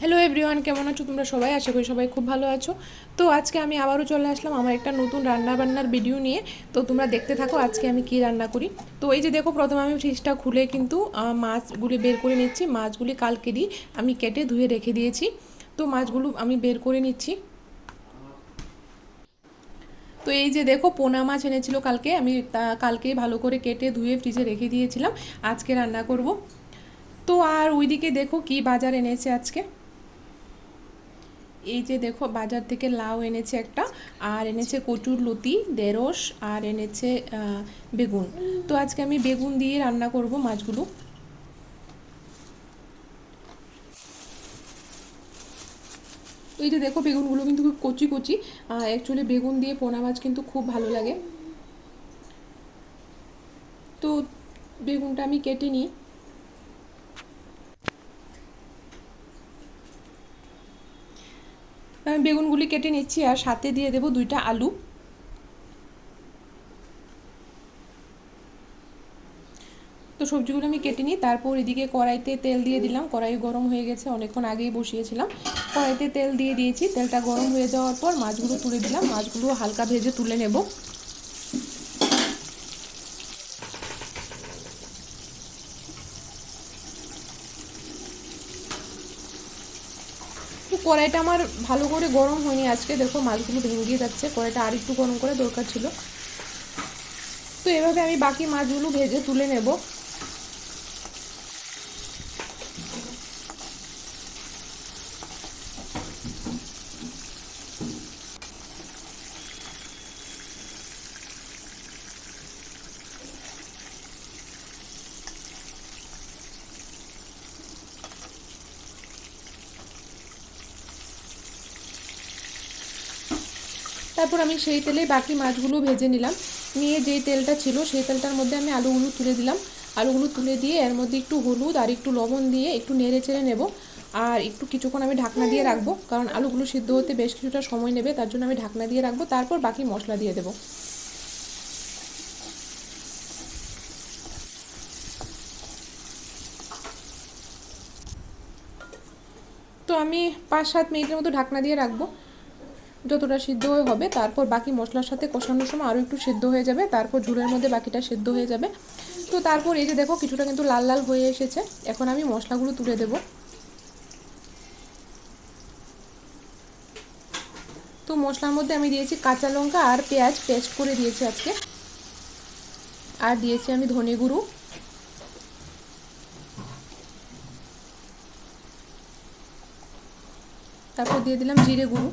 Hello everyone কেমন আছো তোমরা সবাই? আশা করি সবাই খুব ভালো আছো। তো আজকে আমি আবারও চলে আসলাম আমার একটা নতুন রান্না বান্নার ভিডিও নিয়ে। তো তোমরা দেখতে থাকো আজকে আমি কি রান্না করি। তো এই যে দেখো, প্রথমে আমি ফ্রিজটা খুলে কিন্তু মাছগুলি বের করে নিচ্ছি। মাছগুলি কালকে কালকেরই আমি কেটে ধুয়ে রেখে দিয়েছি। তো মাছগুলো আমি বের করে নিচ্ছি। তো এই যে দেখো, পোনা মাছ এনেছিল কালকে। আমি তা কালকে ভালো করে কেটে ধুয়ে ফ্রিজে রেখে দিয়েছিলাম। আজকে রান্না করব। তো আর ওইদিকে দেখো কি বাজার এনেছে আজকে। এই যে দেখো, বাজার থেকে লাউ এনেছে একটা, আর এনেছে কচুর লতি, ঢেঁড়স, আর এনেছে বেগুন। তো আজকে আমি বেগুন দিয়ে রান্না করব মাছগুলো। এই যে দেখো, বেগুনগুলো কিন্তু খুব কচি কচি অ্যাকচুয়ালি বেগুন দিয়ে পোনা মাছ কিন্তু খুব ভালো লাগে। তো বেগুনটা আমি কেটে নিই। আমি বেগুনগুলি কেটে নিচ্ছি আর সাথে দিয়ে দেব দুইটা আলু। তো সবজিগুলো আমি কেটে নিই, তারপর এদিকে কড়াইতে তেল দিয়ে দিলাম। কড়াই গরম হয়ে গেছে, অনেকক্ষণ আগেই বসিয়েছিলাম। কড়াইতে তেল দিয়ে দিয়েছি, তেলটা গরম হয়ে যাওয়ার পর মাছগুলো তুলে দিলাম। মাছগুলো হালকা ভেজে তুলে নেব। কড়াইটা আমার ভালো করে গরম হয়নি আজকে। দেখো মাছগুলো ভেঙে যাচ্ছে, কড়াইটা আর একটু গরম করে দরকার ছিল। তো এভাবে আমি বাকি মাছগুলো ভেজে তুলে নেব। তারপর আমি সেই তেলে বাকি মাছগুলো ভেজে নিলাম। নিয়ে যেই তেলটা ছিল সেই তেলটার মধ্যে আমি আলুগুলো তুলে দিলাম। আলুগুলো তুলে দিয়ে এর মধ্যে একটু হলুদ আর একটু লবণ দিয়ে একটু নেড়ে চেড়ে নেব। আর একটু কিছুক্ষণ আমি ঢাকনা দিয়ে রাখব, কারণ আলুগুলো সিদ্ধ হতে বেশ কিছুটা সময় নেবে, তার জন্য আমি ঢাকনা দিয়ে রাখব। তারপর বাকি মশলা দিয়ে দেবো। তো আমি পাঁচ সাত মিনিটের মতো ঢাকনা দিয়ে রাখব। যতটা সিদ্ধ হয়ে হবে, তারপর বাকি মশলার সাথে কষানোর সময় আরও একটু সিদ্ধ হয়ে যাবে, তারপর ঝুলের মধ্যে বাকিটা সিদ্ধ হয়ে যাবে। তো তারপর এই যে দেখো, কিছুটা কিন্তু লাল লাল হয়ে এসেছে। এখন আমি মশলাগুলো তুলে দেব। তো মশলার মধ্যে আমি দিয়েছি কাঁচা লঙ্কা আর পেঁয়াজ পেস্ট করে দিয়েছি আজকে। আর দিয়েছি আমি ধনে গুঁড়ো। তারপর দিয়ে দিলাম জিরে গুঁড়ো।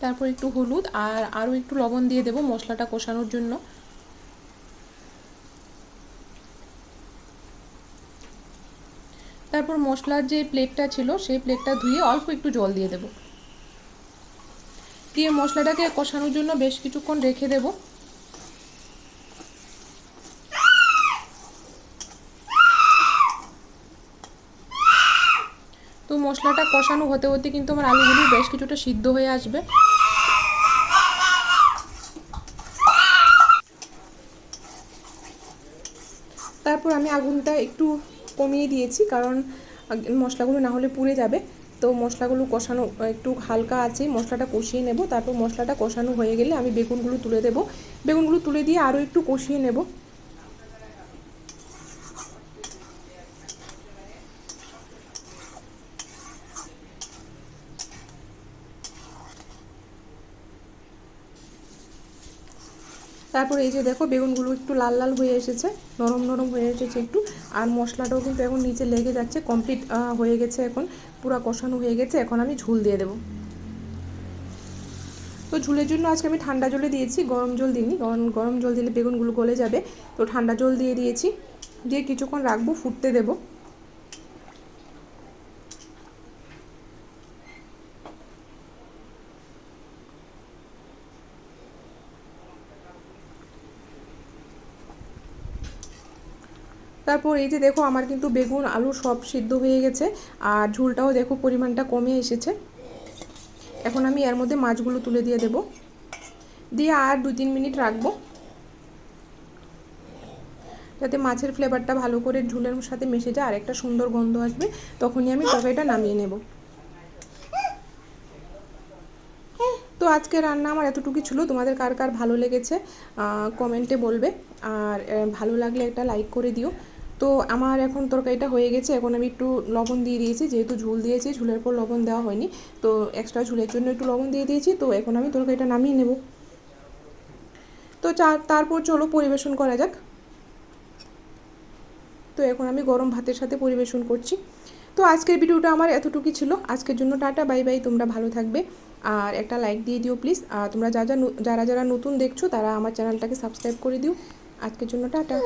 তারপর একটু হলুদ আর আরও একটু লবণ দিয়ে দেবো মশলাটা কষানোর জন্য। তারপর মশলার যে প্লেটটা ছিল, সেই প্লেটটা ধুয়ে অল্প একটু জল দিয়ে দেবো। দিয়ে মশলাটাকে কষানোর জন্য বেশ কিছুক্ষণ রেখে দেবো। মশলাটা কষানো হতে হতে কিন্তু আমার আলুগুলো বেশ কিছুটা সিদ্ধ হয়ে আসবে। তারপর আমি আগুনটা একটু কমিয়ে দিয়েছি, কারণ মশলাগুলো না হলে পুড়ে যাবে। তো মশলাগুলো কষানো একটু হালকা আছে, মশলাটা কষিয়ে নেব। তারপর মশলাটা কষানো হয়ে গেলে আমি বেগুনগুলো তুলে দেব। বেগুনগুলো তুলে দিয়ে আরও একটু কষিয়ে নেব। তারপর এই যে দেখো, বেগুনগুলো একটু লাল লাল হয়ে এসেছে, নরম নরম হয়ে এসেছে একটু। আর মশলাটাও কিন্তু এখন নিচে লেগে যাচ্ছে কমপ্লিট হয়ে গেছে এখন, পুরো কষানো হয়ে গেছে, এখন আমি ঝুল দিয়ে দেবো। তো ঝুলের জন্য আজকে আমি ঠান্ডা জলে দিয়েছি, গরম জল দিইনি গরম গরম জল দিলে বেগুনগুলো গলে যাবে। তো ঠান্ডা জল দিয়ে দিয়েছি, দিয়ে কিছুক্ষণ রাখব, ফুটতে দেবো। তারপর এই যে দেখো আমার কিন্তু বেগুন, আলু সব সিদ্ধ হয়ে গেছে আর ঝুলটাও দেখো পরিমাণটা কমে এসেছে। এখন আমি এর মধ্যে মাছগুলো তুলে দিয়ে দেব। দিয়ে আর দু তিন মিনিট রাখব। যাতে মাছের ফ্লেভারটা ভালো করে ঝুলের সাথে মিশে যায় আর একটা সুন্দর গন্ধ আসবে, তখনই আমি তরকারিটা নামিয়ে নেব। তো আজকে রান্না আমার এতটুকু ছিল। তোমাদের কার কার ভালো লেগেছে কমেন্টে বলবে। আর ভালো লাগলে একটা লাইক করে দিও। তো আমার এখন তরকারিটা হয়ে গেছে। এখন আমি একটু লবণ দিয়ে দিয়েছি, যেহেতু ঝুল দিয়েছি, ঝুলের পর লবণ দেওয়া হয়নি। তো এক্সট্রা ঝুলের জন্য একটু লবণ দিয়ে দিয়েছি। তো এখন আমি তরকারিটা নামিয়ে নেব। তো তারপর চলো পরিবেশন করা যাক। তো এখন আমি গরম ভাতের সাথে পরিবেশন করছি। তো আজকের ভিডিওটা আমার এতটুকুই ছিল। আজকের জন্য টাটা, বাই বাই, তোমরা ভালো থাকবে। আর একটা লাইক দিয়ে দিও প্লিজ আর তোমরা যা যা যারা যারা নতুন দেখছ, তারা আমার চ্যানেলটাকে সাবস্ক্রাইব করে দিও। আজকের জন্য টাটা।